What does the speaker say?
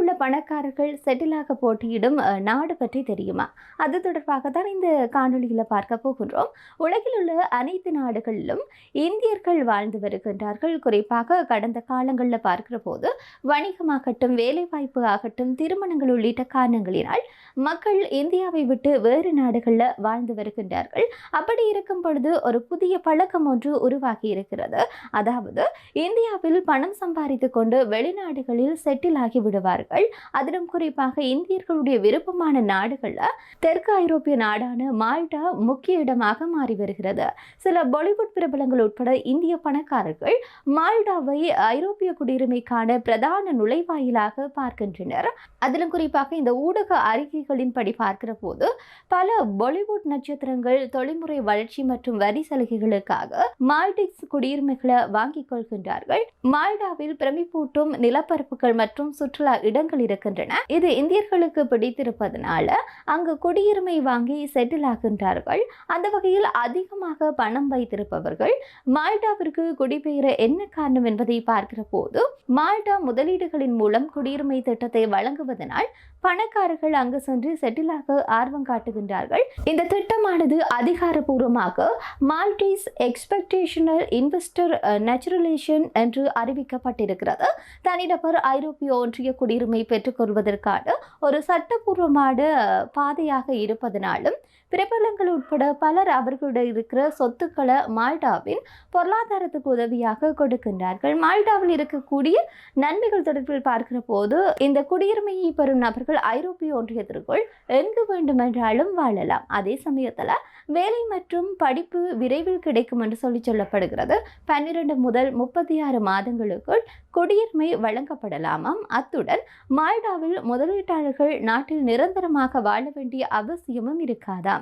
உள்ள பணக்காரர்கள் செட்டிலாக போட்டியிடும் நாடு பற்றி தெரியுமா? அது தொடர்பாக தான் இந்த காணொலியில் பார்க்க போகின்றோம். உலகில் உள்ள அனைத்து நாடுகளிலும் இந்தியர்கள் வாழ்ந்து வருகின்றார்கள். குறிப்பாக கடந்த காலங்களில் பார்க்கிற போது வணிகமாகட்டும் வேலைவாய்ப்பு ஆகட்டும் திருமணங்கள் உள்ளிட்ட காரணங்களினால் மக்கள் இந்தியாவை விட்டு வேறு நாடுகளில் வாழ்ந்து வருகின்றார்கள். அப்படி இருக்கும் பொழுது ஒரு புதிய பழக்கம் ஒன்று உருவாகி இருக்கிறது. அதாவது இந்தியாவில் பணம் சம்பாதித்து கொண்டு வெளிநாடுகளில் செட்டில் ஆகி விடுவார்கள். அதிலும் குறிப்பாக இந்தியர்களுடைய விருப்பமான நாடுகளில் தெற்கு ஐரோப்பிய நாடான மால்டா முக்கிய இடமாக மாறி வருகிறது. சில பாலிவுட் பிரபலங்கள் உட்பட இந்திய பணக்காரர்கள் மால்டாவை ஐரோப்பிய குடியுரிமைக்கான பிரதான நுழைவாயிலாக பார்க்கின்றனர். அதிலும் குறிப்பாக இந்த ஊடக அறிக்கைகளின்படி பார்க்கிற போது பல பாலிவுட் நட்சத்திரங்கள் தொழில்முறை வளர்ச்சி மற்றும் வரி சலுகைகளுக்காக மால்டிக்ஸ் குடியுரிமைகளை வாங்கிக் கொள்கின்றார்கள். மால்டாவில் பிரமிப்பூட்டும் நிலப்பரப்புகள் மற்றும் சுற்றுலா இடங்கள் இருக்கின்றன. இது இந்தியர்களுக்கு பிடித்திருப்பதனால அங்கு குடியுரிமை வாங்கி செட்டில் ஆகின்றார்கள். அந்த வகையில் அதிகமாக பணம் வைத்திருப்பவர்கள் மால்டாவிற்கு குடிபெயர என்ன காரணம் என்பதை பார்க்கிற போது மால்டா முதலீடுகளின் மூலம் குடியுரிமை திட்டத்தை வழங்குவதனால் பணக்காரர்கள் அங்கு சென்று செட்டிலாக ஆர்வம் காட்டுகின்றார்கள். இந்த திட்டமானது அதிகாரபூர்வமாக மால்டீஸ் எக்ஸ்பெக்டேஷனல் இன்வெஸ்டர் நேச்சுரலேஷன் என்று அறிவிக்கப்பட்டிருக்கிறது. தனிநபர் ஐரோப்பிய ஒன்றிய குடியுரிமை பெற்றுக்கொள்வதற்கான ஒரு சட்டபூர்வமான பாதையாக இருப்பதனாலும் பிரபலங்கள் உட்பட பலர் அவர்களுடைய இருக்கிற சொத்துக்களை மால்டாவின் பொருளாதாரத்துக்கு உதவியாக கொடுக்கின்றார்கள். மால்டாவில் இருக்கக்கூடிய நன்மைகள் தொடர்பில் பார்க்கிற போது இந்த குடியுரிமையை பெறும் நபர்கள் ஐரோப்பிய ஒன்றியத்திற்குள் எங்கு வேண்டுமென்றாலும் வாழலாம். அதே சமயத்தில் வேலை மற்றும் படிப்பு விரைவில் கிடைக்கும் என்று சொல்லி சொல்லப்படுகிறது. பன்னிரண்டு முதல் முப்பத்தி ஆறு மாதங்களுக்குள் குடியுரிமை வழங்கப்படலாமாம். அத்துடன் மால்டாவில் முதலீட்டாளர்கள் நாட்டில் நிரந்தரமாக வாழ வேண்டிய அவசியமும் இருக்காதாம்.